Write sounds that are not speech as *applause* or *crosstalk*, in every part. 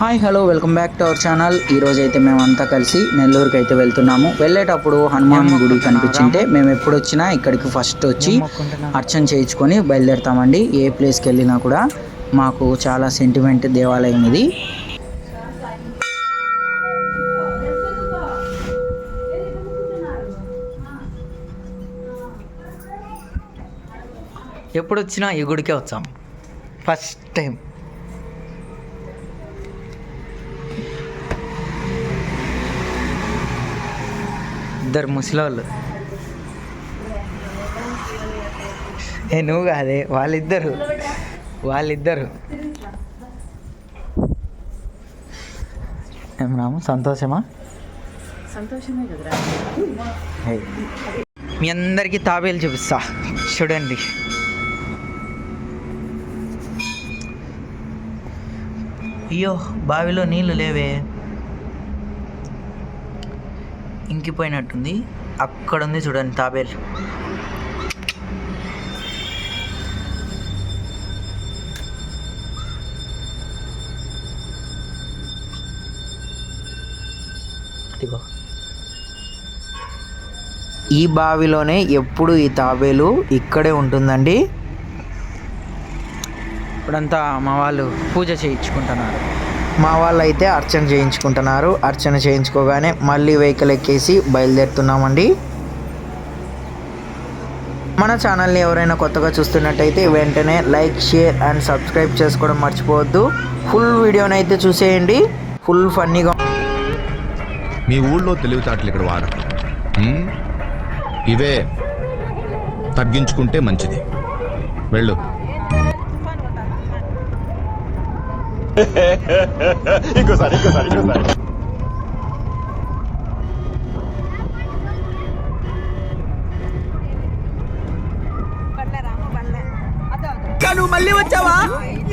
Hi hello welcome back to our channel. ఈ రోజు అయితే మేమంతా కలిసి నెల్లూరుకి అయితే వెళ్తున్నాము. వెళ్ళేటప్పుడు హనుమాన్ గుడి కనిపించింటే మేము ఎప్పుడు వచ్చినా ఇక్కడికి ఫస్ట్ వచ్చి అర్చన చేయించుకొని బయలుదేరుతామండి. ఏ ప్లేస్కి వెళ్ళినా కూడా మాకు చాలా సెంటిమెంట్ దేవాలయం ఇది. ఎప్పుడు వచ్చినా ఈ గుడికే వచ్చాం. ఫస్ట్ టైం ఇద్దరు ముసలోళ్ళు. ఏ నువ్వు కాదే వాళ్ళిద్దరు. వాళ్ళిద్దరు. ఏం రాము సంతోషమా? సంతోషమే కదరా. హే. మీ అందరికీ తాబేలు చూపిస్తా. చూడండి. అయ్యో బావిలో నీళ్ళు లేవే. ఇంకిపోయినట్టుంది. అక్కడ ఉంది చూడండి తాబేలు. ఈ బావిలోనే ఎప్పుడు ఈ తాబేలు ఇక్కడే ఉంటుందండి? ఇప్పుడంతా మా వాళ్ళు పూజ చేయించుకుంటున్నారు. మా వాళ్ళు అయితే అర్చన చేయించుకుంటున్నారు. అర్చన చేయించుకోగానే మళ్ళీ వెహికల్ ఎక్కేసి బయలుదేరుతున్నామండి. మన ఛానల్ని ఎవరైనా కొత్తగా చూస్తున్నట్టయితే వెంటనే లైక్ షేర్ అండ్ సబ్స్క్రైబ్ చేసుకోవడం మర్చిపోవద్దు. ఫుల్ వీడియోని అయితే చూసేయండి. ఫుల్ ఫన్నీగా మీ ఊళ్ళో తెలివితేటలు ఇక్కడ వాడ ఇవే తగ్గించుకుంటే మంచిది. వెళ్ళు. *laughs* అక్క నువ్వు మళ్ళీ వచ్చావా?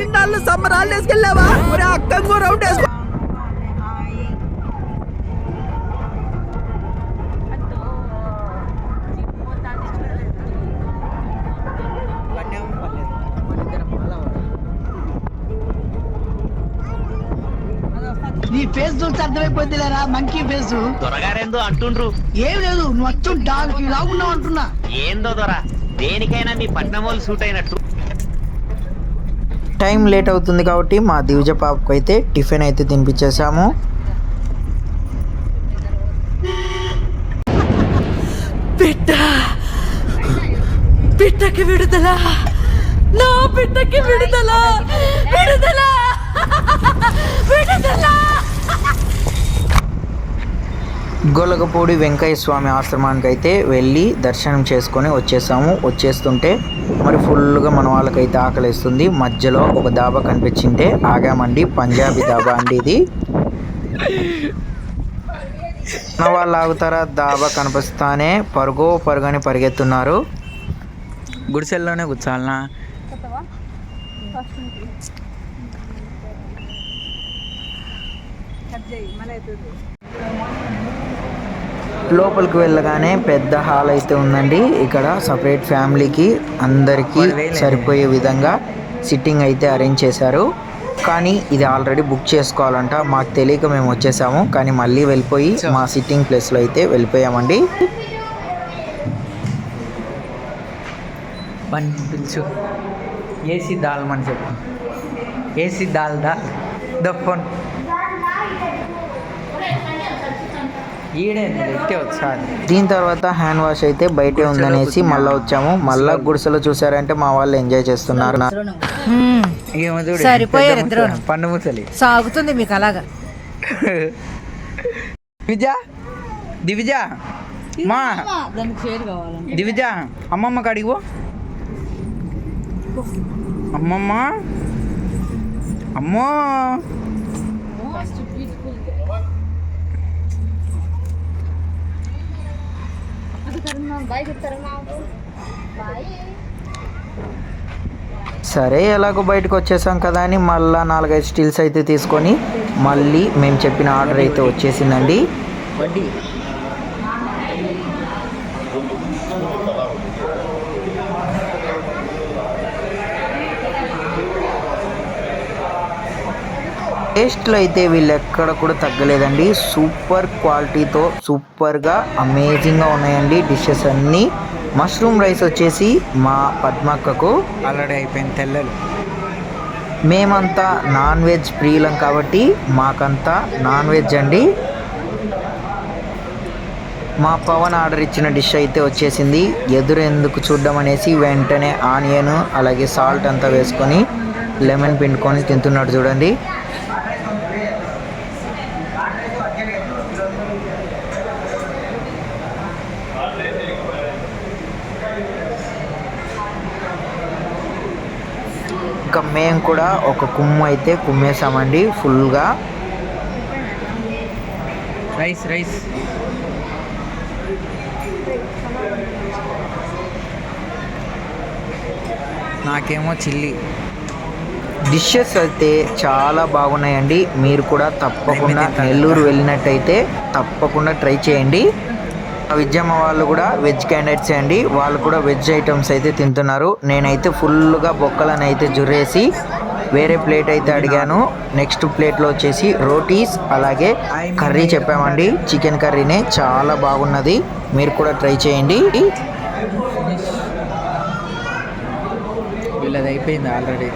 ఇన్నాళ్ళు సమ్మరాలు వేసుకెళ్ళావా? మరి రౌండ్ వేసుకో. ఫేస్ చూస్తే అర్థమైపోద్ది లేరా మంకీ ఫేస్. దొరగారేందో అంటుండ్రు. ఏం లేదు నువ్వు అచ్చు డాగ్ ఇలా ఉన్నావు అంటున్నా. ఏందో దొర? దేనికైనా మీ పట్నం వాళ్ళు సూట్ అయినట్టు. టైం లేట్ అవుతుంది కాబట్టి మా దివిజ పాపకు అయితే టిఫిన్ అయితే తినిపించేసాము బిడ్డ! బిడ్డకి విడుదల! నా బిడ్డకి విడుదల! విడుదల! విడుదల! గొలగపూడి వెంకయ్య స్వామి ఆశ్రమానికి అయితే వెళ్ళి దర్శనం చేసుకొని వచ్చేసాము. వచ్చేస్తుంటే మరి ఫుల్గా మన వాళ్ళకైతే ఆకలిస్తుంది. మధ్యలో ఒక దాబా కనిపించింటే ఆగామండి. పంజాబీ దాబా అండి ఇది. మన వాళ్ళు ఆగుతారా? దాబా కనిపిస్తానే. పరుగో పరుగని పరిగెత్తున్నారు. గుడిసెల్లోనే కూర్చోాలనా లోపలికి వెళ్ళగానే పెద్ద హాల్ అయితే ఉందండి. ఇక్కడ సపరేట్ ఫ్యామిలీకి అందరికీ సరిపోయే విధంగా సిట్టింగ్ అయితే అరేంజ్ చేశారు. కానీ ఇది ఆల్రెడీ బుక్ చేసుకోవాలంట. మాకు తెలియక మేము వచ్చేసాము. కానీ మళ్ళీ వెళ్ళిపోయి మా సిట్టింగ్ ప్లేస్లో అయితే వెళ్ళిపోయామండి. పిలుచు. ఏసీ దాల్మని చెప్పు. ఏసీ దాల్ దాల్. The phone. దీని తర్వాత హ్యాండ్ వాష్ అయితే బయటే ఉందనేసి మళ్ళీ వచ్చాము. మళ్ళా గుడిసెలో. చూసారంటే మా వాళ్ళు ఎంజాయ్ చేస్తున్నారు. సరిపోయారు ఇద్దరును. పన్ను ముసలి సాగుతుంది మీకు అలాగా. దివిజ? దివిజ? మా? దివిజ అమ్మమ్మ కాడికి పో. అమ్మమ్మ? అమ్మో! సరే ఎలాగో బయటకు వచ్చేసాం కదా అని మళ్ళీ నాలుగైదు స్టిల్స్ అయితే తీసుకొని మళ్ళీ మేము చెప్పిన ఆర్డర్ అయితే వచ్చేసిందండి. టేస్ట్లో అయితే వీళ్ళు ఎక్కడ కూడా తగ్గలేదండి. సూపర్ క్వాలిటీతో సూపర్గా అమేజింగ్గా ఉన్నాయండి డిషెస్ అన్నీ. మష్రూమ్ రైస్ వచ్చేసి మా పద్మక్కకు అలడి అయిపోయింది తెల్లలు. మేమంతా నాన్ వెజ్ ప్రియులం కాబట్టి మాకంతా నాన్ వెజ్ అండి. మా పవన్ ఆర్డర్ ఇచ్చిన డిష్ అయితే వచ్చేసింది. ఎదురు ఎందుకు చూడడం అనేసి వెంటనే ఆనియన్ అలాగే సాల్ట్ అంతా వేసుకొని లెమన్ పిండుకొని తింటున్నాడు చూడండి. ఇంకా మేము కూడా ఒక కుమ్ము అయితే కుమ్మేసామండి ఫుల్గా. Rice rice. నాకేమో చిల్లీ. డిషెస్ అయితే చాలా బాగున్నాయండి. మీరు కూడా తప్పకుండా నెల్లూరు వెళ్ళినట్టయితే తప్పకుండా ట్రై చేయండి. విద్యమ్మ వాళ్ళు కూడా వెజ్ క్యాండిడేట్స్ అండి. వాళ్ళు కూడా వెజ్ ఐటమ్స్ అయితే తింటున్నారు. నేనైతే ఫుల్గా బొక్కలను అయితే జుర్రేసి వేరే ప్లేట్ అయితే అడిగాను. నెక్స్ట్ ప్లేట్లో వచ్చేసి రోటీస్ అలాగే కర్రీ చెప్పామండి. చికెన్ కర్రీనే చాలా బాగున్నది. మీరు కూడా ట్రై చేయండి. వీళ్ళది అయిపోయింది ఆల్రెడీ.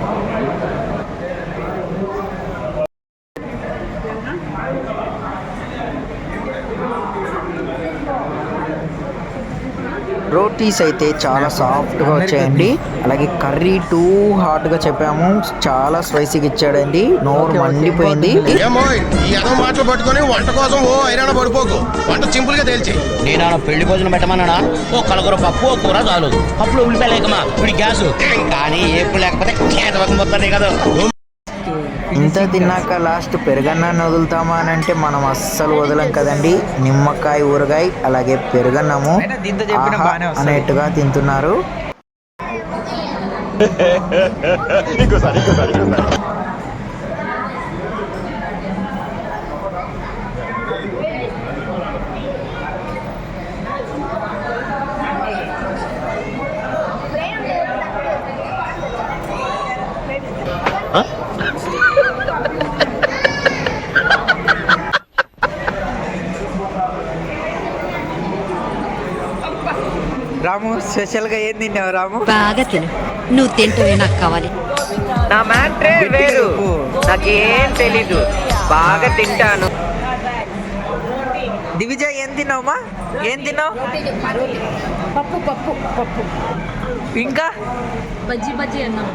రోటీస్ అయితే చాలా సాఫ్ట్గా వచ్చాయండి. అలాగే కర్రీ టూ హాట్గా చెప్పాము. చాలా స్పైసీగా ఇచ్చాడండి. నోరు మండిపోయింది. మాటలు పట్టుకొని వంట కోసం ఓ ఐరాణ పడిపోకు. వంట సింపుల్గా తేల్చి నేను పెళ్ళి భోజనం పెట్టమన్నానా? ఓ కలగూర పప్పు ఓ కూర చాలు. పప్పులో ఉల్లిపాయ లేకమా ఇప్పుడు గ్యాస్. కానీ ఏపు లేకపోతే *laughs* కేతవకం కదా. ఇంత తిన్నాక లాస్ట్ పెరుగన్నాన్ని వదులుతామా అని అంటే మనం అస్సలు వదలం కదండి. నిమ్మకాయ ఊరగాయ అలాగే పెరుగన్నము. అనేట్టుగా తింటున్నారు. *laughs* రాము స్పెషల్గా ఏం తిన్నావు రాము? బాగా తిను. నువ్వు తింటవే నాకు కావాలి. నా మ్యాట్రే వేరు. నాకేం తెలీదు. బాగా తింటాను. దివిజ ఏం తిన్నావుమా ఏం తిన్నావు? పప్పు పప్పు పప్పు. ఇంకా? బజ్జీ బజ్జీ అన్నాం.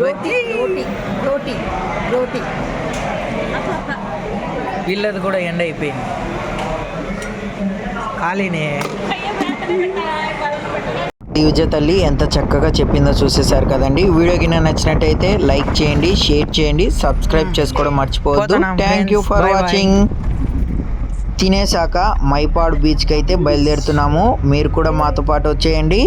రోటీ రోటీ రోటీ వీళ్ళది కూడా ఎండ అయిపోయింది. ఖాళీనే. ఈ విజయ తల్లి ఎంత చక్కగా చెప్పిందో చూసేశారు కదండి. వీడియో కింద నచ్చినట్టయితే లైక్ చేయండి షేర్ చేయండి సబ్స్క్రైబ్ చేసుకోవడం మర్చిపోవద్దు. పోతున్నాం థ్యాంక్ యూ. ఫర్. వాచింగ్ తినేసాక మైపాడ్ బీచ్కి అయితే బయలుదేరుతున్నాము. మీరు కూడా మాతో పాటు వచ్చేయండి.